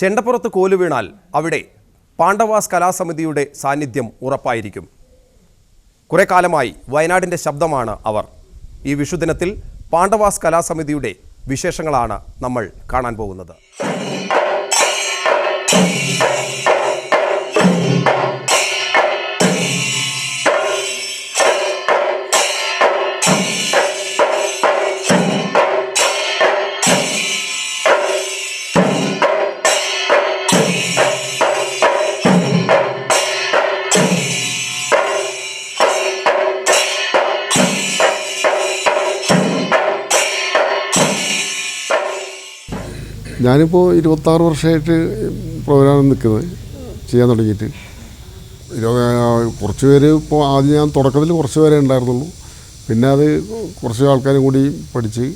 ചെണ്ടപ്പുറത്ത് കോൽ വീണാൽ അവിടെ പാണ്ഡവാസ് കലാസമിതിയുടെ സാന്നിധ്യം ഉറപ്പായിരിക്കും. കുറേ കാലമായി വയനാടിന്റെ ശബ്ദമാണ് അവർ. ഈ വിഷുദിനത്തിൽ പാണ്ഡവാസ് കലാസമിതിയുടെ വിശേഷങ്ങളാണ് നമ്മൾ കാണാൻ പോകുന്നത്. ഞാനിപ്പോൾ ഇരുപത്താറ് വർഷമായിട്ട് പ്രോഗ്രാം നിൽക്കുന്നത് ചെയ്യാൻ തുടങ്ങിയിട്ട്. കുറച്ച് പേര് ഇപ്പോൾ ആദ്യം ഞാൻ തുടക്കത്തിൽ കുറച്ച് പേരെ ഉണ്ടായിരുന്നുള്ളൂ. പിന്നെ അത് കുറച്ച് ആൾക്കാരും കൂടി പഠിച്ച്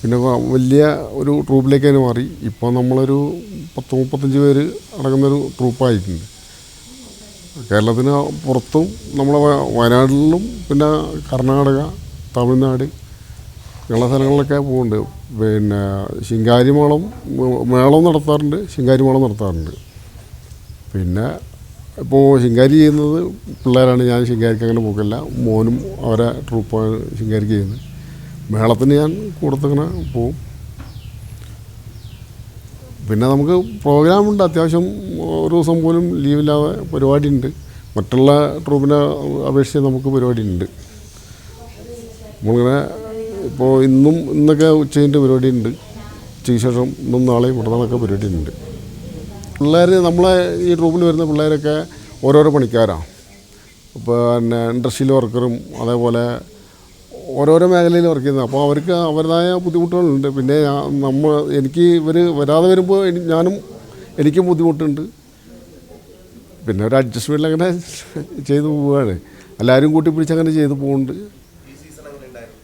പിന്നെ വലിയ ഒരു ട്രൂപ്പിലേക്ക് തന്നെ മാറി. ഇപ്പോൾ നമ്മളൊരു പത്ത് മുപ്പത്തഞ്ച് പേര് അടങ്ങുന്നൊരു ട്രൂപ്പായിട്ടുണ്ട്. കേരളത്തിന് പുറത്തും നമ്മളെ വയനാട്ടിലും പിന്നെ കർണാടക തമിഴ്നാട് ഉള്ള സ്ഥലങ്ങളിലൊക്കെ പോകുന്നുണ്ട് പിന്നെ ശിങ്കാരിമേളം മേളം മേളം നടത്താറുണ്ട് ശിങ്കാരിമേളം നടത്താറുണ്ട്. പിന്നെ ഇപ്പോൾ ശിങ്കാരി ചെയ്യുന്നത് പിള്ളേരാണ് ഞാൻ ശിങ്കാരിക്ക് അങ്ങനെ പോക്കില്ല. മോനും അവരെ ട്രൂപ്പാണ് ശിങ്കാരിക്ക് ചെയ്യുന്നത്. മേളത്തിന് ഞാൻ കൂടത്തങ്ങനെ പോവും. പിന്നെ നമുക്ക് പ്രോഗ്രാമുണ്ട് അത്യാവശ്യം ഒരു ദിവസം പോലും ലീവില്ലാതെ പരിപാടിയുണ്ട്. മറ്റുള്ള ട്രൂപ്പിനെ അപേക്ഷിച്ച് നമുക്ക് പരിപാടി ഉണ്ട് നമ്മളിങ്ങനെ ഇപ്പോൾ ഇന്നും ഇന്നൊക്കെ ഉച്ചതിന്റെ പരിപാടി ഉണ്ട് ഉച്ചയ്ക്ക് ശേഷം ഇന്നും നാളെയും മറ്റന്നാളൊക്കെ പരിപാടി ഉണ്ട് പിള്ളേർ നമ്മളെ ഈ റൂമിൽ വരുന്ന പിള്ളേരൊക്കെ ഓരോരോ പണിക്കാരാണ് പിന്നെ ഇൻഡസ്ട്രിയിൽ വർക്കറും അതേപോലെ ഓരോരോ മേഖലയിൽ വർക്ക് ചെയ്യുന്നത് അപ്പോൾ അവർക്ക് അവരുടേതായ ബുദ്ധിമുട്ടുകളുണ്ട്. പിന്നെ നമ്മൾ എനിക്ക് ഇവർ വരാതെ വരുമ്പോൾ ഞാനും എനിക്കും ബുദ്ധിമുട്ടുണ്ട്. പിന്നെ ഒരു അഡ്ജസ്റ്റ്മെന്റ് അങ്ങനെ ചെയ്തു പോവുകയാണ് എല്ലാവരും കൂട്ടി പിടിച്ച് അങ്ങനെ ചെയ്തു പോകുന്നുണ്ട്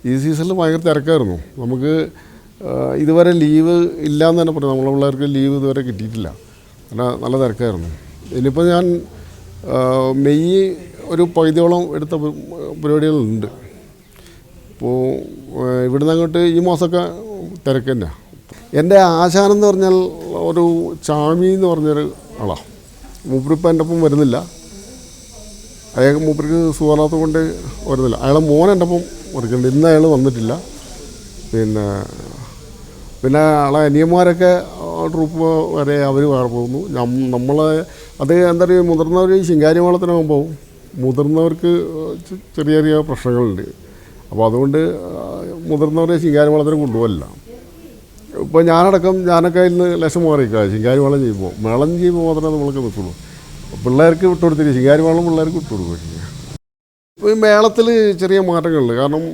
ഈ സീസണിൽ ഭയങ്കര തിരക്കായിരുന്നു. നമുക്ക് ഇതുവരെ ലീവ് ഇല്ല എന്ന് തന്നെ പറയാം. നമ്മളെ പിള്ളേർക്ക് ലീവ് ഇതുവരെ കിട്ടിയിട്ടില്ല. നല്ല നല്ല തിരക്കായിരുന്നു. ഇനിയിപ്പോൾ ഞാൻ മെയ് ഒരു പകുതിയോളം എടുത്ത പരിപാടികളുണ്ട്. ഇപ്പോൾ ഇവിടുന്ന് അങ്ങോട്ട് ഈ മാസമൊക്കെ തിരക്ക് തന്നെയാണ് എന്റെ ആശാനം എന്ന് പറഞ്ഞാൽ ഒരു ചാമി എന്ന് പറഞ്ഞൊരു ആളാണ് മൂപ്പരിപ്പം എന്റെ ഒപ്പം വരുന്നില്ല. അയാൾ മൂപ്പർക്ക് സുഖമില്ലാത്തത് കൊണ്ട് വരുന്നില്ല. അയാളെ മോൻ എന്റെ ഒപ്പം വർക്കുന്നുണ്ട് ഇന്ന് അയാൾ വന്നിട്ടില്ല. പിന്നെ പിന്നെ ആളെ അനിയന്മാരൊക്കെ ട്രൂപ്പ് വരെ അവർ വേറെ പോകുന്നു. നമ്മൾ അത് എന്താ പറയുക മുതിർന്നവർ ശിങ്കാരിമേളത്തിനാകുമ്പോൾ മുതിർന്നവർക്ക് ചെറിയ ചെറിയ പ്രശ്നങ്ങളുണ്ട്. അപ്പോൾ അതുകൊണ്ട് മുതിർന്നവരെ ശിങ്കാരിമേളത്തിന് കൊണ്ടുപോകില്ല ഇപ്പോൾ ഞാനടക്കം ഞാനൊക്കെ ഇന്ന് ലക്ഷം മാറിയിരിക്കുക ശിങ്കാരി മേളം ചെയ്യുമ്പോൾ മേളം ചെയ്യുമ്പോൾ മാത്രമേ നമ്മൾക്ക് നിൽക്കുള്ളൂ. പിള്ളേർക്ക് വിട്ടുകൊടുത്തില്ല. ശിങ്കാരി മേളം പിള്ളേർക്ക് വിട്ടുകൊടുക്കുക ഈ മേളത്തിൽ ചെറിയ മാറ്റങ്ങളുണ്ട്. കാരണം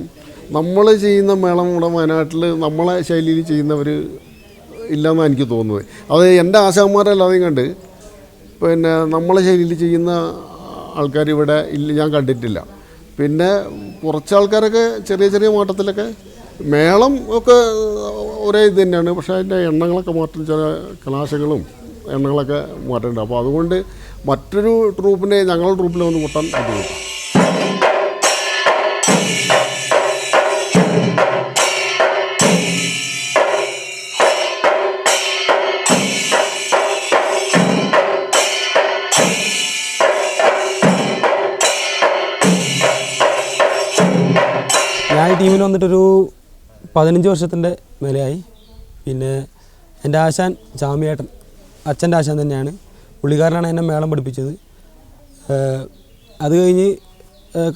നമ്മൾ ചെയ്യുന്ന മേളം ഇവിടെ വയനാട്ടിൽ നമ്മളെ ശൈലിയിൽ ചെയ്യുന്നവർ ഇല്ലെന്നാണ് എനിക്ക് തോന്നുന്നത്. അത് എന്റെ ആശാന്മാരല്ലാതെയും കണ്ട് പിന്നെ നമ്മളെ ശൈലിയിൽ ചെയ്യുന്ന ആൾക്കാർ ഇവിടെ ഇല്ല ഞാൻ കണ്ടിട്ടില്ല. പിന്നെ കുറച്ച് ആൾക്കാരൊക്കെ ചെറിയ ചെറിയ മാറ്റത്തിലൊക്കെ മേളം ഒക്കെ ഒരേ ഇത് തന്നെയാണ്. പക്ഷേ അതിന്റെ എണ്ണങ്ങളൊക്കെ മാറ്റം ചില കലാശങ്ങളും എണ്ണങ്ങളൊക്കെ മാറ്റുന്നുണ്ട് അപ്പോൾ അതുകൊണ്ട് മറ്റൊരു ട്രൂപ്പിനെ ഞങ്ങളുടെ ട്രൂപ്പിനെ വന്ന് കൂട്ടാൻ ബുദ്ധിമുട്ടാണ് ടീമിൽ വന്നിട്ടൊരു പതിനഞ്ച് വർഷത്തിന്റെ മേലെയായി. പിന്നെ എന്റെ ആശാൻ ജാമ്യേട്ടൻ അച്ഛന്റെ ആശാൻ തന്നെയാണ്. പുള്ളിക്കാരനാണ് എന്നെ മേളം പഠിപ്പിച്ചത്. അത് കഴിഞ്ഞ്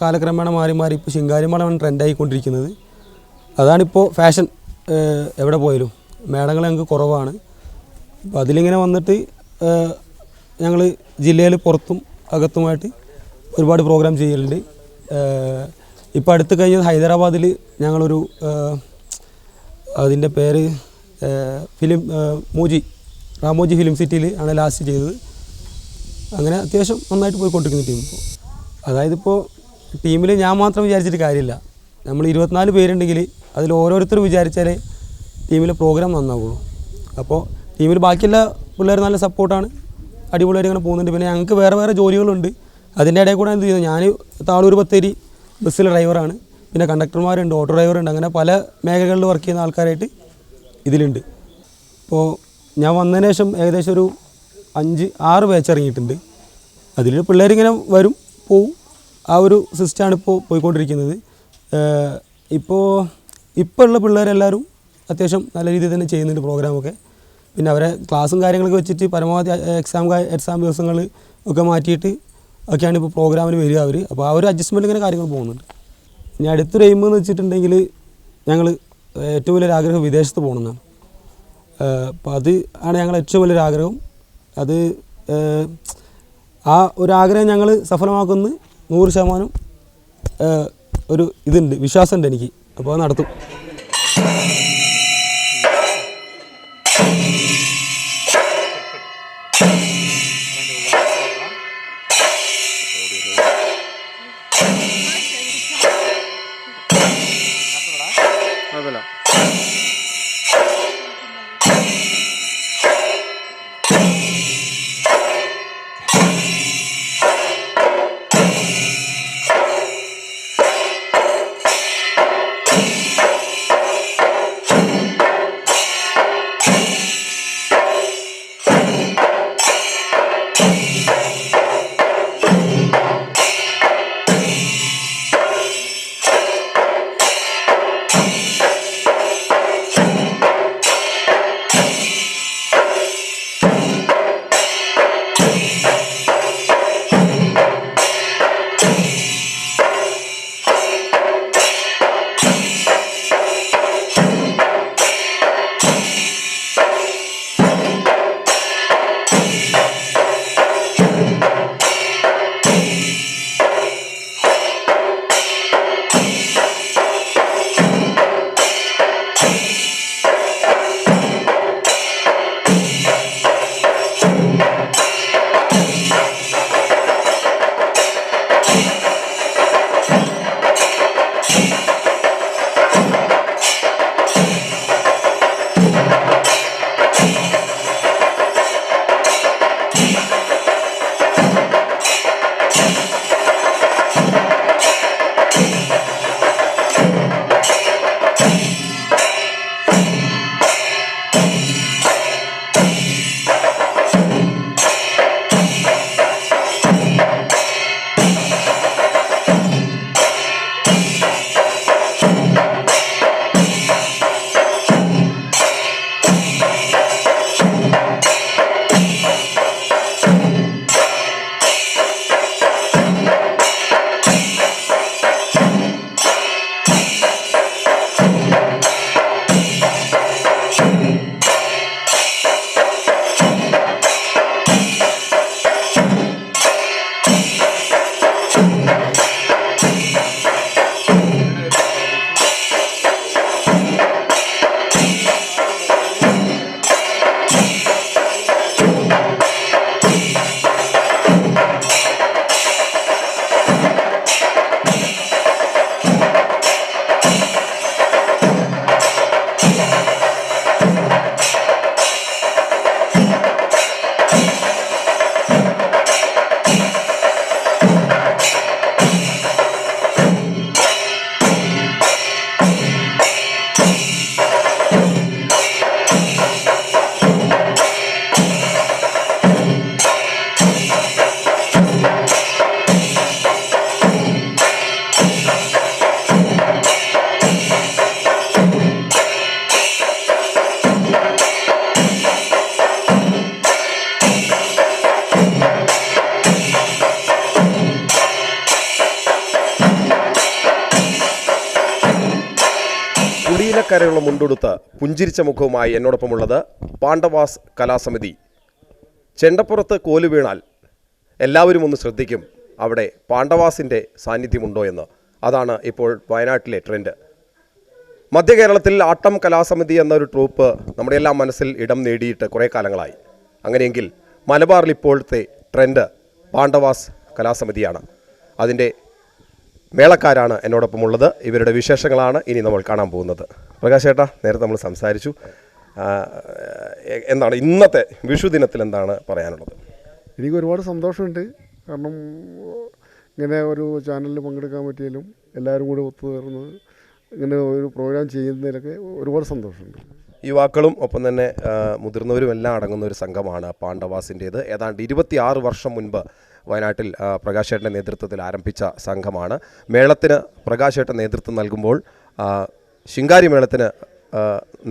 കാലക്രമേണ മാറി മാറി ഇപ്പോൾ ശിങ്കാരിമേളമാണ് ട്രെൻഡായിക്കൊണ്ടിരിക്കുന്നത് അതാണിപ്പോൾ ഫാഷൻ എവിടെ പോയാലും. മേളങ്ങൾ ഞങ്ങൾക്ക് കുറവാണ്. അപ്പോൾ അതിലിങ്ങനെ വന്നിട്ട് ഞങ്ങൾ ജില്ലയിൽ പുറത്തും അകത്തുമായിട്ട് ഒരുപാട് പ്രോഗ്രാം ചെയ്യലുണ്ട്. ഇപ്പോൾ അടുത്ത് കഴിഞ്ഞ ഹൈദരാബാദിൽ ഞങ്ങളൊരു അതിന്റെ പേര് ഫിലിം മൂജി റാമോജി ഫിലിം സിറ്റിയിൽ ആണ് ലാസ്റ്റ് ചെയ്തത്. അങ്ങനെ അത്യാവശ്യം നന്നായിട്ട് പോയിക്കൊണ്ടിരിക്കുന്ന ടീം ഇപ്പോൾ അതായത് ഇപ്പോൾ ടീമിൽ ഞാൻ മാത്രം വിചാരിച്ചിട്ട് കാര്യമില്ല. നമ്മൾ ഇരുപത്തിനാല് പേരുണ്ടെങ്കിൽ അതിൽ ഓരോരുത്തർ വിചാരിച്ചാലേ ടീമിലെ പ്രോഗ്രാം നന്നാവുള്ളൂ. അപ്പോൾ ടീമിൽ ബാക്കിയുള്ള പിള്ളേർ നല്ല സപ്പോർട്ടാണ്. അടിപൊളിയായിട്ട് ഇങ്ങനെ പോകുന്നുണ്ട്. പിന്നെ ഞങ്ങൾക്ക് വേറെ വേറെ ജോലികളുണ്ട്. അതിന്റെ ഇടയിൽ കൂടെ എന്ത് ചെയ്യുന്നത് ഞാൻ താളൂർ ബത്തേരി ബസ്സിലെ ഡ്രൈവറാണ്. പിന്നെ കണ്ടക്ടർമാരുണ്ട് ഓട്ടോ ഡ്രൈവറുണ്ട്. അങ്ങനെ പല മേഖലകളിൽ വർക്ക് ചെയ്യുന്ന ആൾക്കാരായിട്ട് ഇതിലുണ്ട്. ഇപ്പോൾ ഞാൻ വന്നതിന് ശേഷം ഏകദേശം ഒരു അഞ്ച് ആറ് ബാച്ച് ഇറങ്ങിയിട്ടുണ്ട്. അതിൽ പിള്ളേരിങ്ങനെ വരും പോവും. ആ ഒരു സിസ്റ്റമാണ് ഇപ്പോൾ പോയിക്കൊണ്ടിരിക്കുന്നത്. ഇപ്പോൾ ഇപ്പോൾ ഉള്ള പിള്ളേരെല്ലാവരും അത്യാവശ്യം നല്ല രീതിയിൽ തന്നെ ചെയ്യുന്നുണ്ട് പ്രോഗ്രാമൊക്കെ പിന്നെ അവരെ ക്ലാസ്സും കാര്യങ്ങളൊക്കെ വെച്ചിട്ട് പരമാവധി എക്സാം എക്സാം ദിവസങ്ങൾ ഒക്കെ മാറ്റിയിട്ട് ഒക്കെയാണ് ഇപ്പോൾ പ്രോഗ്രാമിന് വരിക അവർ അപ്പോൾ ആ ഒരു അഡ്ജസ്റ്റ്മെന്റ് ഇങ്ങനെ കാര്യങ്ങൾ പോകുന്നുണ്ട്. ഇനി അടുത്തൊരു എയിം എന്ന് വെച്ചിട്ടുണ്ടെങ്കിൽ ഞങ്ങൾ ഏറ്റവും വലിയൊരു ആഗ്രഹം വിദേശത്ത് പോകണമെന്നാണ്. അപ്പോൾ അത് ആണ് ഞങ്ങൾ ഏറ്റവും വലിയൊരു ആഗ്രഹം. അത് ആ ഒരു ആഗ്രഹം ഞങ്ങൾ സഫലമാക്കുന്ന നൂറ് ശതമാനം ഒരു ഇതുണ്ട് വിശ്വാസമുണ്ട് എനിക്ക്. അപ്പോൾ അത് നടത്തും. Thank. കുടിയിലക്കരയുള്ള മുണ്ടുടുത്ത് പുഞ്ചിരിച്ച മുഖവുമായി എന്നോടൊപ്പമുള്ളത് പാണ്ഡവാസ് കലാസമിതി. ചെണ്ടപ്പുറത്ത് കോൽ വീണാൽ എല്ലാവരും ഒന്ന് ശ്രദ്ധിക്കും അവിടെ പാണ്ഡവാസിന്റെ സാന്നിധ്യമുണ്ടോ എന്ന്. അതാണ് ഇപ്പോൾ വയനാട്ടിലെ ട്രെൻഡ് മധ്യ കേരളത്തിൽ ആട്ടം കലാസമിതി എന്നൊരു ട്രൂപ്പ് നമ്മുടെ എല്ലാം മനസ്സിൽ ഇടം നേടിയിട്ട് കുറേ കാലങ്ങളായി. അങ്ങനെയെങ്കിൽ മലബാറിൽ ഇപ്പോഴത്തെ ട്രെൻഡ് പാണ്ഡവാസ് കലാസമിതിയാണ്. അതിന്റെ മേളക്കാരാണ് എന്നോടൊപ്പം ഉള്ളത് ഇവരുടെ വിശേഷങ്ങളാണ് ഇനി നമ്മൾ കാണാൻ പോകുന്നത്. പ്രകാശ് ചേട്ടാ നേരത്തെ നമ്മൾ സംസാരിച്ചു. എന്താണ് ഇന്നത്തെ വിഷു ദിനത്തിൽ എന്താണ് പറയാനുള്ളത്? എനിക്ക് ഒരുപാട് സന്തോഷമുണ്ട്. കാരണം ഇങ്ങനെ ഒരു ചാനലിൽ പങ്കെടുക്കാൻ പറ്റിയാലും എല്ലാവരും കൂടി ഒത്തുതീർന്ന് ഇങ്ങനെ ഒരു പ്രോഗ്രാം ചെയ്യുന്നതിലൊക്കെ ഒരുപാട് സന്തോഷമുണ്ട്. യുവാക്കളും ഒപ്പം തന്നെ മുതിർന്നവരും എല്ലാം അടങ്ങുന്ന ഒരു സംഘമാണ് പാണ്ഡവാസിന്റേത്. ഏതാണ്ട് ഇരുപത്തിയാറ് വർഷം മുൻപ് വയനാട്ടിൽ പ്രകാശേട്ടന്റെ നേതൃത്വത്തിൽ ആരംഭിച്ച സംഘമാണ്. മേളത്തിന് പ്രകാശേട്ടൻ നേതൃത്വം നൽകുമ്പോൾ ശിങ്കാരി മേളത്തിന്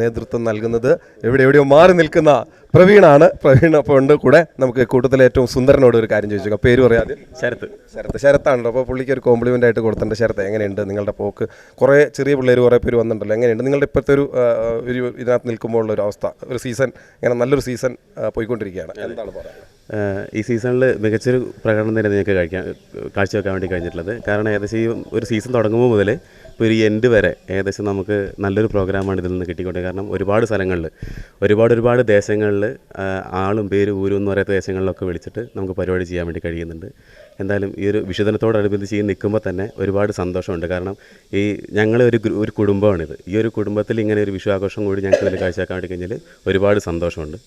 നേതൃത്വം നൽകുന്നത് എവിടെ എവിടെയോ മാറി നിൽക്കുന്ന പ്രവീണാണ്. പ്രവീൺ അപ്പോൾ ഉണ്ട് കൂടെ. നമുക്ക് കൂട്ടത്തിലെ ഏറ്റവും സുന്ദരനോട് ഒരു കാര്യം ചോദിച്ചു പേര് പറയാതെ ശരത്ത്. ശരത്ത്. ശരത്താണല്ലോ. അപ്പോൾ പുള്ളിക്ക് ഒരു കോംപ്ലിമെന്റ് ആയിട്ട് കൊടുത്തിട്ടുണ്ട്. ശരത്ത് എങ്ങനെയുണ്ട് നിങ്ങളുടെ പോക്ക്? കുറേ ചെറിയ പിള്ളേർ കുറേ പേര് വന്നിട്ടുണ്ടല്ലോ. എങ്ങനെയുണ്ട്? നിങ്ങളുടെ ഇപ്പോഴത്തെ ഒരു ഒരു ഇതിനകത്ത് നിൽക്കുമ്പോൾ ഉള്ള ഒരു അവസ്ഥ? ഒരു സീസൺ ഇങ്ങനെ നല്ലൊരു സീസൺ പോയിക്കൊണ്ടിരിക്കുകയാണ്. എന്താണ് പറയുന്നത് ഈ സീസണിൽ മികച്ചൊരു പ്രകടനം തന്നെ നിങ്ങൾക്ക് കഴിക്കാൻ കാഴ്ചവെക്കാൻ വേണ്ടി കഴിഞ്ഞിട്ടുള്ളത്. കാരണം ഏകദേശം ഈ ഒരു സീസൺ തുടങ്ങുമ്പോൾ മുതൽ ഇപ്പോൾ ഒരു എൻഡ് വരെ ഏകദേശം നമുക്ക് നല്ലൊരു പ്രോഗ്രാമാണ് ഇതിൽ നിന്ന് കിട്ടിക്കൊണ്ട് കാരണം ഒരുപാട് സ്ഥലങ്ങളിൽ ഒരുപാട് ഒരുപാട് ദേശങ്ങളിൽ ആളും പേര് ഊരും എന്ന് പറയാത്ത ദേശങ്ങളിലൊക്കെ വിളിച്ചിട്ട് നമുക്ക് പരിപാടി ചെയ്യാൻ വേണ്ടി കഴിയുന്നുണ്ട്. എന്തായാലും ഈ ഒരു വിഷുദിനത്തോടനുബന്ധിച്ച് ഈ നിൽക്കുമ്പോൾ തന്നെ ഒരുപാട് സന്തോഷമുണ്ട്. കാരണം ഈ ഞങ്ങൾ ഒരു ഒരു കുടുംബമാണിത്. ഈ ഒരു കുടുംബത്തിൽ ഇങ്ങനെ ഒരു വിഷു ആഘോഷം കൂടി ഞങ്ങൾക്ക് ഇതിൽ കാഴ്ചവെക്കാൻ വേണ്ടി കഴിഞ്ഞാൽ ഒരുപാട് സന്തോഷമുണ്ട്.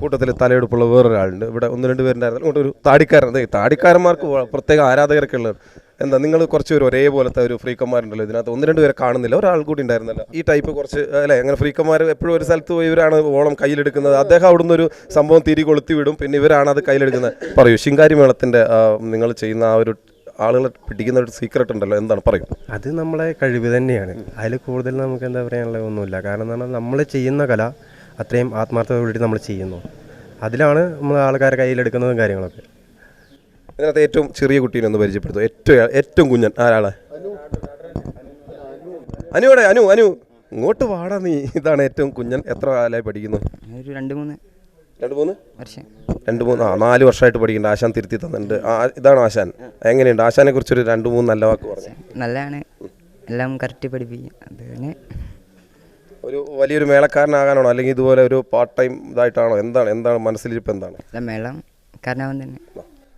കൂട്ടത്തിൽ തലയെടുപ്പുള്ള വേറൊരാളുണ്ട്. ഇവിടെ ഒന്ന് രണ്ട് പേരുണ്ടായിരുന്നു ഇങ്ങോട്ട് ഒരു താടിക്കാരൻ. താടിക്കാരന്മാർക്ക് പ്രത്യേക ആരാധകരൊക്കെ ഉള്ളത്. എന്താ നിങ്ങൾ കുറച്ച് പേര് ഒരേപോലത്തെ ഒരു ഫ്രീക്കന്മാരുണ്ടല്ലോ ഇതിനകത്ത്. ഒന്ന് രണ്ട് പേരെ കാണുന്നില്ല. ഒരാൾ കൂടി ഉണ്ടായിരുന്നല്ലോ. ഈ ടൈപ്പ് കുറച്ച് അല്ലേ അങ്ങനെ ഫ്രീക്കന്മാർ എപ്പോഴും ഒരു സ്ഥലത്ത് പോയി ഇവരാണ് ഓളം കയ്യിലെടുക്കുന്നത്. അദ്ദേഹം അവിടുന്ന് ഒരു സംഭവം തിരി കൊളുത്തി വിടും. പിന്നെ ഇവരാണ് അത് കയ്യിലെടുക്കുന്നത്. പറയൂ ശിങ്കാരി മേളത്തിന്റെ നിങ്ങൾ ചെയ്യുന്ന ആ ഒരു ആളുകളെ പിടിക്കുന്ന ഒരു സീക്രട്ട് ഉണ്ടല്ലോ. എന്താണ്? പറയും. അത് നമ്മളെ കഴിവ് തന്നെയാണ്. അതിൽ കൂടുതൽ നമുക്ക് എന്താ പറയാനുള്ള ഒന്നുമില്ല. കാരണം എന്ന് പറഞ്ഞാൽ നമ്മൾ ചെയ്യുന്ന കല അത്രയും ആത്മാർത്ഥതയോടെ നമ്മൾ ചെയ്യുന്നു. അതിലാണ് നമ്മൾ ആൾക്കാരെ കയ്യിലെടുക്കുന്നതും കാര്യങ്ങളൊക്കെ. ഇതിനകത്ത് ഏറ്റവും ചെറിയ കുട്ടീനെ ഒന്ന് പരിചയപ്പെടുത്തു. ഏറ്റവും ഏറ്റവും കുഞ്ഞൻ. ആരാളെ? അനുവിടെ അനു അനു. ഇങ്ങോട്ട് വാടാ നീ. ഇതാണ് ഏറ്റവും കുഞ്ഞൻ. എത്ര കാലമായി പഠിക്കുന്നു? ഒരു രണ്ട് മൂന്ന് രണ്ട് മൂന്ന്? വർഷം. രണ്ട് മൂന്ന്. ആ നാല് വർഷമായിട്ട് പഠിക്കുന്നുണ്ട്. ആശാൻ തിരുത്തി തന്നിട്ടുണ്ട്. ആ ഇതാണ് ആശാൻ. എങ്ങനെയുണ്ട്? ആശാനെ കുറിച്ചൊരു രണ്ട് മൂന്ന് നല്ല വാക്ക് പറഞ്ഞു? നല്ലതാണ്. എല്ലാം കറക്റ്റ് പഠിപ്പിക്കും. ഒരു വലിയൊരു മേളക്കാരനാകാനാണോ? അല്ലെങ്കിൽ ഇതുപോലെ ഒരു പാർട്ട് ടൈം ഇതായിട്ടാണോ? എന്താണ് എന്താണ്? മനസ്സിലിരിപ്പ് എന്താണ്? മേളം കാരണം തന്നെ.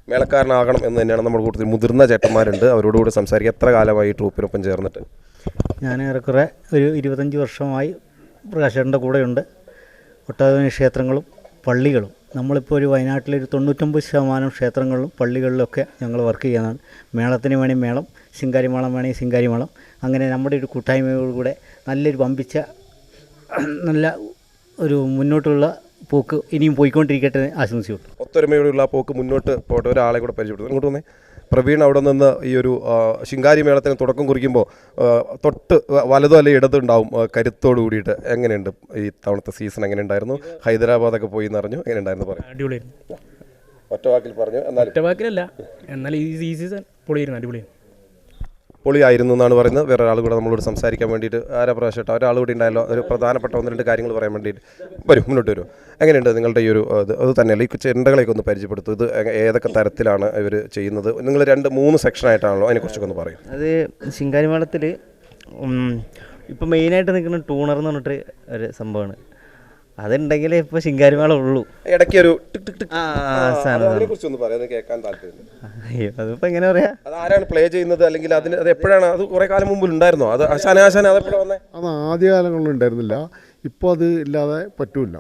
മേളക്കാരനാകണം എന്ന് തന്നെയാണ് നമ്മുടെ കൂട്ടത്തിൽ മുതിർന്ന ചേട്ടന്മാരുണ്ട്. അവരോടുകൂടി സംസാരിക്കുക എത്ര കാലമായി ട്രൂപ്പിനൊപ്പം ചേർന്നിട്ട്? ഞാൻ ഏറെക്കുറെ ഒരു ഇരുപത്തഞ്ച് വർഷമായി പ്രകാശേട്ടന്റെ കൂടെയുണ്ട്. ഒട്ടനവധി ക്ഷേത്രങ്ങളും പള്ളികളും. നമ്മളിപ്പോൾ ഒരു വയനാട്ടിലൊരു തൊണ്ണൂറ്റൊമ്പത് ശതമാനം ക്ഷേത്രങ്ങളിലും പള്ളികളിലൊക്കെ ഞങ്ങൾ വർക്ക് ചെയ്യുന്നതാണ്. മേളത്തിന് വേണേൽ മേളം ശിങ്കാരി മേളം വേണമെങ്കിൽ ശിങ്കാരി മേളം അങ്ങനെ നമ്മുടെ ഒരു കൂട്ടായ്മയോടുകൂടെ നല്ലൊരു വമ്പിച്ച നല്ല ഒരു മുന്നോട്ടുള്ള പോക്ക് ഇനിയും പോയിക്കൊണ്ടിരിക്കട്ടെ ആശംസിച്ചു ഒത്തൊരുമയോടുള്ള ആ പോക്ക് മുന്നോട്ട് പോട്ടെ ഒരാളെ കൂടെ പരിചയപ്പെടുത്തും ഇങ്ങോട്ട് വന്നേ. പ്രവീൺ അവിടെ നിന്ന് ഈ ഒരു ശിങ്കാരി മേളത്തിന് തുടക്കം കുറിക്കുമ്പോൾ തൊട്ട് വലതോ അല്ലെങ്കിൽ ഇടതോ ഉണ്ടാവും കരുത്തോട് കൂടിയിട്ട് എങ്ങനെയുണ്ട്? ഈ തവണത്തെ സീസൺ എങ്ങനെ ഉണ്ടായിരുന്നു ഹൈദരാബാദൊക്കെ പോയി എന്നറിഞ്ഞു. എങ്ങനെയുണ്ടായിരുന്നു പറയാം. അടിപൊളിയായിരുന്നു. ഒറ്റ വാക്കിൽ പറഞ്ഞു. എന്നാൽ ഒറ്റവാക്കിലല്ല. എന്നാൽ ഈ ഈ സീസൺ പൊളിയായിരുന്നു. അടിപൊളിയായിരുന്നു. പൊളിയായിരുന്നു എന്നാണ് പറയുന്നത്. വേറെ ഒരാൾ കൂടെ നമ്മളോട് സംസാരിക്കാൻ വേണ്ടിയിട്ട് ആരാ പ്രാവശ്യമായിട്ട്? ഒരാൾ കൂടി ഉണ്ടായല്ലോ. ഒരു പ്രധാനപ്പെട്ട ഒന്ന് രണ്ട് കാര്യങ്ങൾ പറയാൻ വേണ്ടിയിട്ട്. വരും മുന്നോട്ട് വരും. എങ്ങനെയുണ്ട് നിങ്ങളുടെ ഈ ഒരു ഇത് അത് തന്നെയല്ല ഈ ചെണ്ടകളെയൊക്കെ ഒന്ന് പരിചയപ്പെടുത്തും. ഇത് ഏതൊക്കെ തരത്തിലാണ് ഇവർ ചെയ്യുന്നത്? നിങ്ങൾ രണ്ട് മൂന്ന് സെക്ഷനായിട്ടാണല്ലോ അതിനെക്കുറിച്ചൊക്കെ ഒന്ന് പറയും. അത് ശിങ്കാരിമേളത്തിൽ ഇപ്പം മെയിനായിട്ട് നിൽക്കുന്ന ടൂണർ എന്ന് പറഞ്ഞിട്ട് ഒരു സംഭവമാണ്. അതുണ്ടെങ്കിലേ ഇപ്പൊ ശിങ്കാരിമേളം ഉള്ളൂ. ഇടയ്ക്ക് ഒരു ടിക് ടിക് ടിക് ആ, ആ, സാധനം, അതിനെ കുറിച്ച് ഒന്ന് പറയാം അത് കേൾക്കാൻ താല്പര്യം അയ്യോ അതിപ്പോൾ എങ്ങനെ പറയാ? അത് ആരാണ് പ്ലേ ചെയ്യുന്നത്? അല്ലെങ്കിൽ അതിന് അത് എപ്പോഴാണ്? അത് കുറെ കാലം മുമ്പിൽ ഉണ്ടായിരുന്നോ? അത് ആശാന ആശാന അത് എപ്പോഴാണ് വന്നേ? അത് ആദ്യകാലങ്ങളിൽ ഉണ്ടായിരുന്നില്ല ഇപ്പോൾ അത് ഇല്ലാതെ പറ്റൂല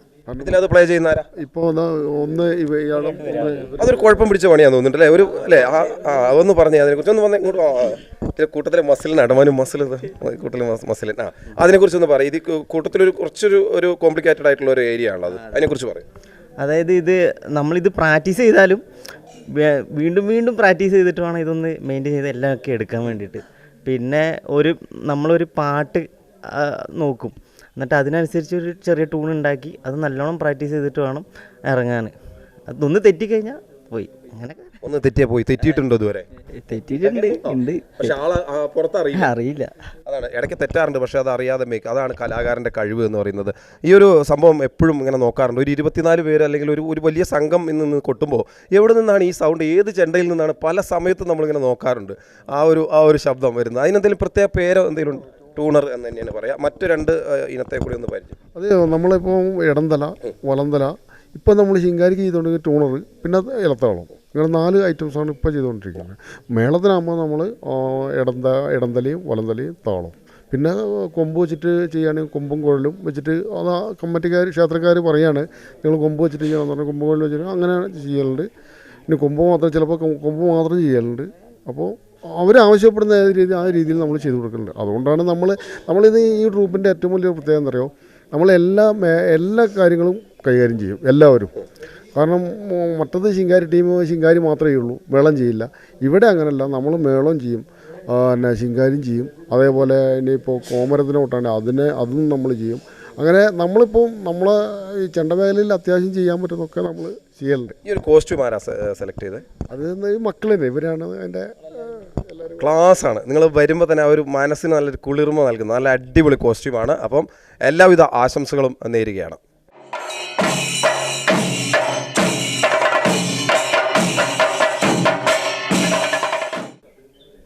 പ്ലേ ചെയ്യുന്ന ആരാ ഇപ്പോൾ ഒന്ന് ഒന്ന് ഇയാളും ഒന്ന് അതൊരു കുഴപ്പം പിടിച്ച പണിയാന്ന് ഒരു അല്ലേ? ആ ഒന്ന് പറഞ്ഞേ അതിനെക്കുറിച്ച് ഒന്ന് വന്നേ ഇങ്ങോട്ട് കൂട്ടത്തിലെ മസിലിന് അടമാനും മസിൽ കൂട്ടത്തിലെ മസിലിൻ ആ അതിനെക്കുറിച്ച് ഒന്ന് പറയും. ഇത് കൂട്ടത്തിലൊരു കുറച്ചൊരു ഒരു കോംപ്ലിക്കേറ്റഡ് ആയിട്ടുള്ള ഒരു ഏരിയ ആണ് അത്. അതിനെക്കുറിച്ച് പറയും. അതായത് ഇത് നമ്മളിത് പ്രാക്ടീസ് ചെയ്താലും വീണ്ടും വീണ്ടും പ്രാക്ടീസ് ചെയ്തിട്ട് വേണം ഇതൊന്ന് മെയിന്റെയിൻ ചെയ്ത് എല്ലാം ഒക്കെ എടുക്കാൻ വേണ്ടിയിട്ട്. പിന്നെ ഒരു നമ്മളൊരു പാട്ട് നോക്കും. എന്നിട്ട് അതിനനുസരിച്ച് ഒരു ചെറിയ ട്യൂൺ ഉണ്ടാക്കി അത് നല്ലോണം പ്രാക്ടീസ് ചെയ്തിട്ട് വേണം ഇറങ്ങാൻ. അതൊന്ന് തെറ്റിക്കഴിഞ്ഞാൽ പോയി. അങ്ങനെ ഒന്ന് തെറ്റിയാ പോയി. തെറ്റിയിട്ടുണ്ടോ ഇതുവരെ? തെറ്റിയിട്ടുണ്ട്. ഉണ്ട്. പക്ഷെ ആൾ പുറത്തറിയില്ല. അറിയില്ല. അതാണ്. ഇടയ്ക്ക് തെറ്റാറുണ്ട് പക്ഷെ അത് അറിയാതെ മേക്ക് അതാണ് കലാകാരന്റെ കഴിവ് എന്ന് പറയുന്നത്. ഈ ഒരു സംഭവം എപ്പോഴും ഇങ്ങനെ നോക്കാറുണ്ട്. ഒരു ഇരുപത്തിനാല് പേര് അല്ലെങ്കിൽ ഒരു ഒരു വലിയ സംഘം ഇന്ന് നിന്ന് കൊട്ടുമ്പോൾ എവിടെ നിന്നാണ് ഈ സൗണ്ട് ഏത് ചെണ്ടയിൽ നിന്നാണ് പല സമയത്തും നമ്മളിങ്ങനെ നോക്കാറുണ്ട്. ആ ഒരു ആ ഒരു ശബ്ദം വരുന്നത്. അതിനെന്തെങ്കിലും പ്രത്യേക പേരോ എന്തെങ്കിലും ടൂണർ എന്ന് തന്നെയാണ് പറയാം. മറ്റു രണ്ട് ഇനത്തെ കൂടി ഒന്ന് പരിചയം. അത് നമ്മളിപ്പോൾ ഇടന്തല വലന്തല ഇപ്പം നമ്മൾ ശിങ്കാരിക്ക് ചെയ്തുകൊണ്ടിരിക്കുന്ന ടൂണർ പിന്നെ ഇലത്താളം ഇങ്ങനെ നാല് ഐറ്റംസാണ് ഇപ്പോൾ ചെയ്തുകൊണ്ടിരിക്കുന്നത്. മേളത്തിനാകുമ്പോൾ നമ്മൾ ഇടന്ത ഇടന്തലയും വലന്തലയും താളം പിന്നെ കൊമ്പ് വെച്ചിട്ട് ചെയ്യുകയാണെങ്കിൽ കൊമ്പും കുഴലും വെച്ചിട്ട് അത് കമ്മിറ്റിക്കാർ ക്ഷേത്രക്കാർ പറയാണ് നിങ്ങൾ കൊമ്പ് വെച്ചിട്ട് ചെയ്യണമെന്ന് പറഞ്ഞാൽ കൊമ്പ് കുഴൽ വെച്ചിട്ട് അങ്ങനെ ചെയ്യലുണ്ട്. പിന്നെ കൊമ്പ് മാത്രം ചിലപ്പോൾ കൊമ്പ് മാത്രം ചെയ്യലുണ്ട്. അപ്പോൾ അവർ ആവശ്യപ്പെടുന്ന ഏത് രീതി ആ രീതിയിൽ നമ്മൾ ചെയ്തു കൊടുക്കുന്നുണ്ട് അതുകൊണ്ടാണ് നമ്മൾ നമ്മളിത് ഈ ട്രൂപ്പിന്റെ ഏറ്റവും വലിയ പ്രത്യേകത എന്താ പറയുക നമ്മളെല്ലാ എല്ലാ കാര്യങ്ങളും കൈകാര്യം ചെയ്യും എല്ലാവരും. കാരണം മറ്റത് ശിങ്കാരി ടീം ശിങ്കാരി മാത്രമേ ഉള്ളൂ മേളം ചെയ്യില്ല. ഇവിടെ അങ്ങനല്ല നമ്മൾ മേളം ചെയ്യും പിന്നെ ശിങ്കാരിയും ചെയ്യും. അതേപോലെ ഇനിയിപ്പോൾ കോമരത്തിനോട്ടാണ് അതിനെ അതും നമ്മൾ ചെയ്യും. അങ്ങനെ നമ്മളിപ്പോൾ നമ്മൾ ഈ ചെണ്ടമേഖലയിൽ അത്യാവശ്യം ചെയ്യാൻ പറ്റുന്നതൊക്കെ നമ്മൾ ചെയ്യലുണ്ട്. ഈ ഒരു കോസ്റ്റ്യൂം ആരാ സെലക്ട് ചെയ്തത് അത് ഈ മക്കൾ തന്നെ ഇവരാണ് അതിന്റെ ക്ലാസ് ആണ് നിങ്ങൾ വരുമ്പോൾ തന്നെ ആ ഒരു മനസ്സിന് നല്ലൊരു കുളിർമ നൽകുന്ന. നല്ല അടിപൊളി കോസ്റ്റ്യൂമാണ് അപ്പം എല്ലാവിധ ആശംസകളും നേരുകയാണ്.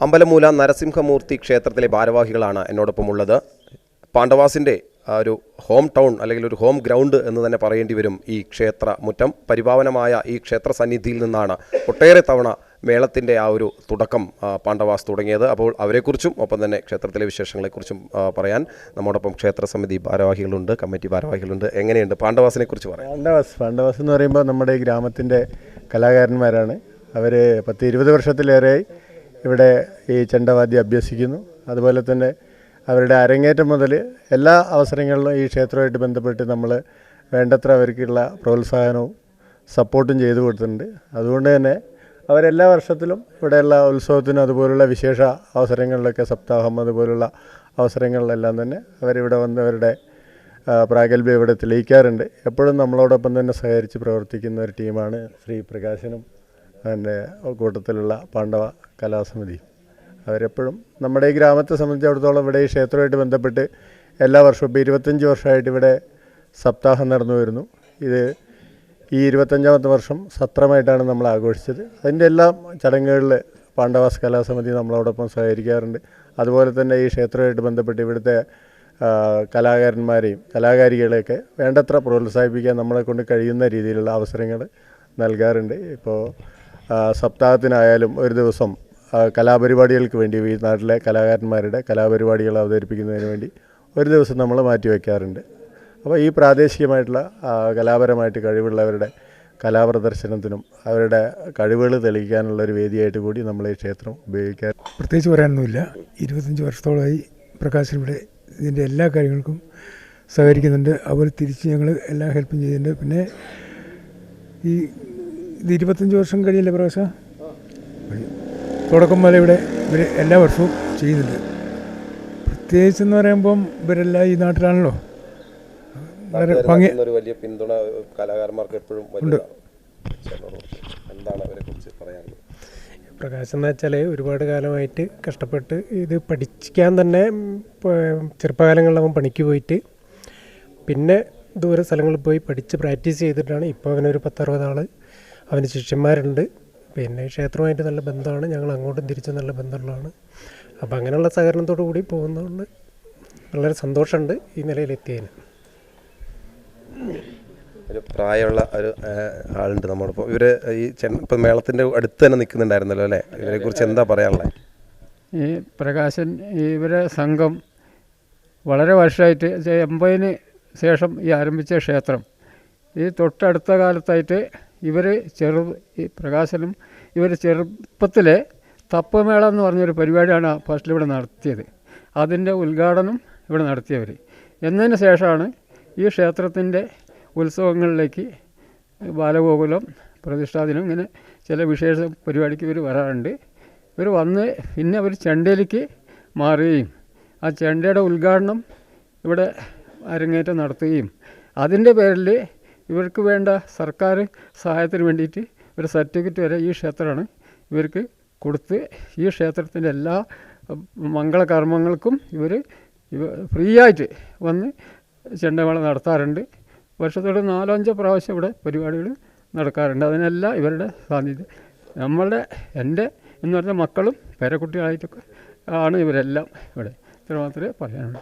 അമ്പലമൂല നരസിംഹമൂർത്തി ക്ഷേത്രത്തിലെ ഭാരവാഹികളാണ് എന്നോടൊപ്പം ഉള്ളത് പാണ്ഡവാസിന്റെ ഒരു ഹോം ടൗൺ അല്ലെങ്കിൽ ഒരു ഹോം ഗ്രൗണ്ട് എന്ന് തന്നെ പറയേണ്ടി വരും ഈ ക്ഷേത്ര മുറ്റം പരിപാവനമായ ഈ ക്ഷേത്ര സന്നിധിയിൽ നിന്നാണ് ഒട്ടേറെ തവണ മേളത്തിന്റെ ആ ഒരു തുടക്കം പാണ്ഡവാസ് തുടങ്ങിയത്. അപ്പോൾ അവരെക്കുറിച്ചും ഒപ്പം തന്നെ ക്ഷേത്രത്തിലെ വിശേഷങ്ങളെക്കുറിച്ചും പറയാൻ നമ്മോടൊപ്പം ക്ഷേത്ര സമിതി ഭാരവാഹികളുണ്ട് കമ്മിറ്റി ഭാരവാഹികളുണ്ട്. എങ്ങനെയുണ്ട്? പാണ്ഡവാസിനെ കുറിച്ച് പറയാം. പാണ്ഡവാസ് പാണ്ഡവാസ് എന്ന് പറയുമ്പോൾ നമ്മുടെ ഈ ഗ്രാമത്തിന്റെ കലാകാരന്മാരാണ്. അവർ പത്ത് ഇരുപത് വർഷത്തിലേറെയായി ഇവിടെ ഈ ചെണ്ടവാദ്യം അഭ്യസിക്കുന്നു. അതുപോലെ തന്നെ അവരുടെ അരങ്ങേറ്റം മുതൽ എല്ലാ അവസരങ്ങളിലും ഈ ക്ഷേത്രവുമായിട്ട് ബന്ധപ്പെട്ട് നമ്മൾ വേണ്ടത്ര അവർക്കുള്ള പ്രോത്സാഹനവും സപ്പോർട്ടും ചെയ്തു കൊടുത്തിട്ടുണ്ട്. അതുകൊണ്ട് തന്നെ അവരെല്ലാ വർഷത്തിലും ഇവിടെയുള്ള ഉത്സവത്തിനും അതുപോലുള്ള വിശേഷ അവസരങ്ങളിലൊക്കെ സപ്താഹം അതുപോലുള്ള അവസരങ്ങളിലെല്ലാം തന്നെ അവരിവിടെ വന്ന് അവരുടെ പ്രാഗൽഭ്യം ഇവിടെ തെളിയിക്കാറുണ്ട്. എപ്പോഴും നമ്മളോടൊപ്പം തന്നെ സഹകരിച്ച് പ്രവർത്തിക്കുന്ന ഒരു ടീമാണ് ശ്രീ പ്രകാശനും അതിന്റെ കൂട്ടത്തിലുള്ള പാണ്ഡവ കലാസമിതി. അവരെപ്പോഴും നമ്മുടെ ഈ ഗ്രാമത്തെ സംബന്ധിച്ചിടത്തോളം ഇവിടെ ഈ ക്ഷേത്രമായിട്ട് ബന്ധപ്പെട്ട് എല്ലാ വർഷവും ഇപ്പോൾ ഇരുപത്തഞ്ച് വർഷമായിട്ട് ഇവിടെ സപ്താഹം നടന്നു വരുന്നു. ഇത് ഈ ഇരുപത്തഞ്ചാമത്തെ വർഷം സത്രമായിട്ടാണ് നമ്മൾ ആഘോഷിച്ചത്. അതിന്റെ എല്ലാ ചടങ്ങുകളിൽ പാണ്ഡവാസ് കലാസമിതി നമ്മളോടൊപ്പം സഹകരിക്കാറുണ്ട്. അതുപോലെ തന്നെ ഈ ക്ഷേത്രവുമായിട്ട് ബന്ധപ്പെട്ട് ഇവിടുത്തെ കലാകാരന്മാരെയും കലാകാരികളെയൊക്കെ വേണ്ടത്ര പ്രോത്സാഹിപ്പിക്കാൻ നമ്മളെ കൊണ്ട് കഴിയുന്ന രീതിയിലുള്ള അവസരങ്ങൾ നൽകാറുണ്ട്. ഇപ്പോൾ സപ്താഹത്തിനായാലും ഒരു ദിവസം കലാപരിപാടികൾക്ക് വേണ്ടി ഈ നാട്ടിലെ കലാകാരന്മാരുടെ കലാപരിപാടികൾ അവതരിപ്പിക്കുന്നതിന് വേണ്ടി ഒരു ദിവസം നമ്മൾ മാറ്റി മാറ്റിവെക്കാറുണ്ട്. അപ്പോൾ ഈ പ്രാദേശികമായിട്ടുള്ള കലാപരമായിട്ട് കഴിവുള്ളവരുടെ കലാപ്രദർശനത്തിനും അവരുടെ കഴിവുകൾ തെളിയിക്കാനുള്ള ഒരു വേദിയായിട്ട് കൂടി നമ്മൾ ഈ ക്ഷേത്രം ഉപയോഗിക്കാൻ പ്രത്യേകിച്ച് പറയാനൊന്നുമില്ല. ഇരുപത്തഞ്ച് വർഷത്തോളമായി പ്രകാശ് ഇവിടെ ഇതിന്റെ എല്ലാ കാര്യങ്ങൾക്കും സഹകരിക്കുന്നുണ്ട്. അവർ തിരിച്ച് ഞങ്ങൾ എല്ലാ ഹെൽപ്പും ചെയ്യുന്നുണ്ട്. പിന്നെ ഈ ഇത് ഇരുപത്തഞ്ച് വർഷം കഴിയില്ലേ പ്രകാശ? തുടക്കം മുതൽ ഇവിടെ ഇവർ എല്ലാ വർഷവും ചെയ്യുന്നുണ്ട്. പ്രത്യേകിച്ചെന്ന് പറയുമ്പം ഇവരെല്ലാം ഈ നാട്ടിലാണല്ലോ. ഒരു വലിയ പിന്തുണ കലാകാരന്മാർക്ക് എപ്പോഴും എന്താണ് അവരെ കുറിച്ച് പറയാനുള്ളത്? പ്രകാശം എന്ന് വെച്ചാൽ ഒരുപാട് കാലമായിട്ട് കഷ്ടപ്പെട്ട് ഇത് പഠിക്കാൻ തന്നെ ചെറുപ്പകാലങ്ങളിൽ അവൻ പണിക്ക് പോയിട്ട് പിന്നെ ദൂരെ സ്ഥലങ്ങളിൽ പോയി പഠിച്ച് പ്രാക്ടീസ് ചെയ്തിട്ടാണ് ഇപ്പോൾ അവനൊരു പത്തറുപത് ആൾ അവന് ശിഷ്യന്മാരുണ്ട്. പിന്നെ ക്ഷേത്രമായിട്ട് നല്ല ബന്ധമാണ്. ഞങ്ങൾ അങ്ങോട്ടും തിരിച്ചും നല്ല ബന്ധമുള്ളതാണ്. അപ്പോൾ അങ്ങനെയുള്ള സഹകരണത്തോടു കൂടി പോകുന്നതുകൊണ്ട് വളരെ സന്തോഷമുണ്ട് ഈ നിലയിലെത്തിയതിന്. ഒരു പ്രായമുള്ള ഒരു ആളുണ്ട് നമ്മളിപ്പോൾ ഇവർ ഈ ചെണ്ട ഇപ്പം മേളത്തിന്റെ അടുത്ത് തന്നെ നിൽക്കുന്നുണ്ടായിരുന്നല്ലോ അല്ലേ? ഇവരെ കുറിച്ച് എന്താ പറയാനുള്ളത് ഈ പ്രകാശൻ ഇവരെ സംഘം വളരെ വർഷമായിട്ട് എൺപതിന് ശേഷം ഈ ആരംഭിച്ച ക്ഷേത്രം. ഈ തൊട്ടടുത്ത കാലത്തായിട്ട് ഇവർ ചെറു ഈ പ്രകാശനും ഇവർ ചെറുപ്പത്തിലെ തപ്പമേള എന്ന് പറഞ്ഞൊരു പരിപാടിയാണ് ഫസ്റ്റിൽ ഇവിടെ നടത്തിയത്. അതിന്റെ ഉദ്ഘാടനം ഇവിടെ നടത്തിയവർ എന്നതിന് ശേഷമാണ് ഈ ക്ഷേത്രത്തിന്റെ ഉത്സവങ്ങളിലേക്ക് ബാലഗോകുലം പ്രതിഷ്ഠാദിനം ഇങ്ങനെ ചില വിശേഷ പരിപാടിക്ക് ഇവർ വരാറുണ്ട്. ഇവർ വന്ന് പിന്നെ അവർ ചെണ്ടയിലേക്ക് മാറുകയും ആ ചെണ്ടയുടെ ഉദ്ഘാടനം ഇവിടെ അരങ്ങേറ്റം നടത്തുകയും അതിന്റെ പേരിൽ ഇവർക്ക് വേണ്ട സർക്കാർ സഹായത്തിന് വേണ്ടിയിട്ട് ഒരു സർട്ടിഫിക്കറ്റ് വരെ ഈ ക്ഷേത്രമാണ് ഇവർക്ക് കൊടുത്ത് ഈ ക്ഷേത്രത്തിന്റെ എല്ലാ മംഗളകർമ്മങ്ങൾക്കും ഇവർ ഫ്രീ ആയിട്ട് വന്ന് ചെണ്ടമേള നടത്താറുണ്ട്. നാലോ അഞ്ചോ പ്രാവശ്യം ഇവിടെ പരിപാടികൾ നടക്കാറുണ്ട്. അതിനെല്ലാം ഇവരുടെ സാന്നിധ്യം. നമ്മളുടെ എന്റെ എന്ന് പറഞ്ഞ മക്കളും പേരക്കുട്ടികളായിട്ടൊക്കെ ആണ് ഇവരെല്ലാം ഇവിടെ. ഇത്ര മാത്രമേ പറയാനുള്ളൂ.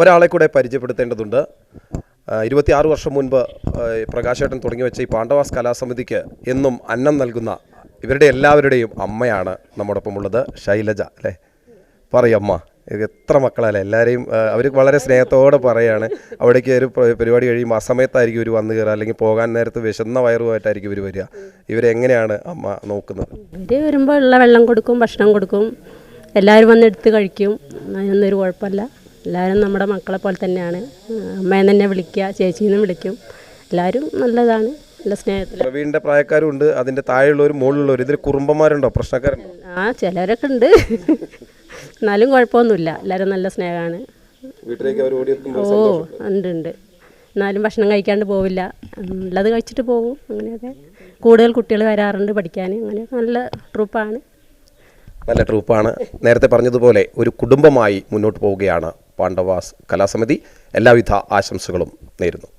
ഒരാളെ കൂടെ പരിചയപ്പെടുത്തേണ്ടതുണ്ട്. ഇരുപത്തിയാറ് വർഷം മുൻപ് പ്രകാശേട്ടൻ തുടങ്ങി വെച്ച ഈ പാണ്ഡവാസ് കലാസമിതിക്ക് എന്നും അന്നം നൽകുന്ന ഇവരുടെ എല്ലാവരുടെയും അമ്മയാണ് നമ്മോടൊപ്പം ഉള്ളത് ശൈലജ അല്ലേ? പറയമ്മ എത്ര മക്കളല്ലേ? എല്ലാവരെയും അവർ വളരെ സ്നേഹത്തോടെ പറയാണ്. അവിടേക്ക് ഒരു പരിപാടി കഴിയുമ്പോൾ ആ സമയത്തായിരിക്കും ഇവർ വന്നു കയറുക. അല്ലെങ്കിൽ പോകാൻ നേരത്ത് വിശന്ന വയറുമായിട്ടായിരിക്കും ഇവർ വരിക. ഇവരെങ്ങനെയാണ് അമ്മ നോക്കുന്നത്? ഇവർ വരുമ്പോൾ ഉള്ള വെള്ളം കൊടുക്കും ഭക്ഷണം കൊടുക്കും. എല്ലാവരും വന്ന് എടുത്ത് കഴിക്കും. അതിനൊന്നും ഒരു കുഴപ്പമില്ല. എല്ലാവരും നമ്മുടെ മക്കളെ പോലെ തന്നെയാണ്. അമ്മയെന്ന് തന്നെ വിളിക്കുക ചേച്ചിന്ന് വിളിക്കും. എല്ലാവരും നല്ലതാണ് നല്ല സ്നേഹത്തിൽ പ്രായക്കാരും ഉണ്ട് അതിന്റെ താഴെയുള്ളവരും മുകളിലുള്ളവരും. ഇതിൽ കുറുമ്പന്മാരുണ്ടോ? പ്രശ്നക്കാരുണ്ടോ ആ ചിലരൊക്കെ ഉണ്ട്. എന്നാലും കുഴപ്പമൊന്നുമില്ല. എല്ലാവരും നല്ല സ്നേഹമാണ്. വീട്ടിലേക്ക് അവർ ഓടിയെത്തുമ്പോൾ ഓ ഉണ്ട് ഉണ്ട്. എന്നാലും ഭക്ഷണം കഴിക്കാണ്ട് പോവില്ല. ഉള്ളത് കഴിച്ചിട്ട് പോകും. അങ്ങനെയൊക്കെ. കൂടുതൽ കുട്ടികൾ വരാറുണ്ട് പഠിക്കാൻ അങ്ങനെയൊക്കെ നല്ല ട്രൂപ്പാണ്. നല്ല ട്രൂപ്പാണ്. നേരത്തെ പറഞ്ഞതുപോലെ ഒരു കുടുംബമായി മുന്നോട്ട് പോവുകയാണ് പാണ്ഡവാസ് കലാസമിതി എല്ലാവിധ ആശംസകളും നേരുന്നു.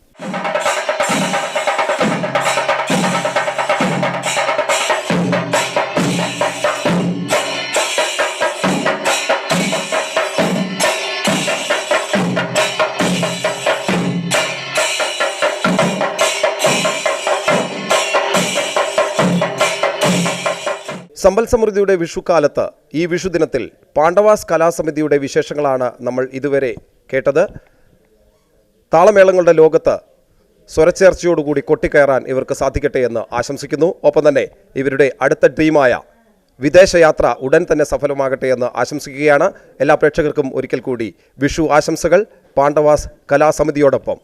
സമ്പൽ സമൃദ്ധിയുടെ വിഷുക്കാലത്ത് ഈ വിഷുദിനത്തിൽ പാണ്ഡവാസ് കലാസമിതിയുടെ വിശേഷങ്ങളാണ് നമ്മൾ ഇതുവരെ കേട്ടത്. താളമേളങ്ങളുടെ ലോകത്ത് സ്വരച്ചേർച്ചയോടുകൂടി കൊട്ടിക്കയറാൻ ഇവർക്ക് സാധിക്കട്ടെ എന്ന് ആശംസിക്കുന്നു. ഒപ്പം തന്നെ ഇവരുടെ അടുത്ത ഡ്രീമായ വിദേശയാത്ര ഉടൻ തന്നെ സഫലമാകട്ടെ എന്ന് ആശംസിക്കുകയാണ്. എല്ലാ പ്രേക്ഷകർക്കും ഒരിക്കൽ കൂടി വിഷു ആശംസകൾ. പാണ്ഡവാസ് കലാസമിതിയോടൊപ്പം.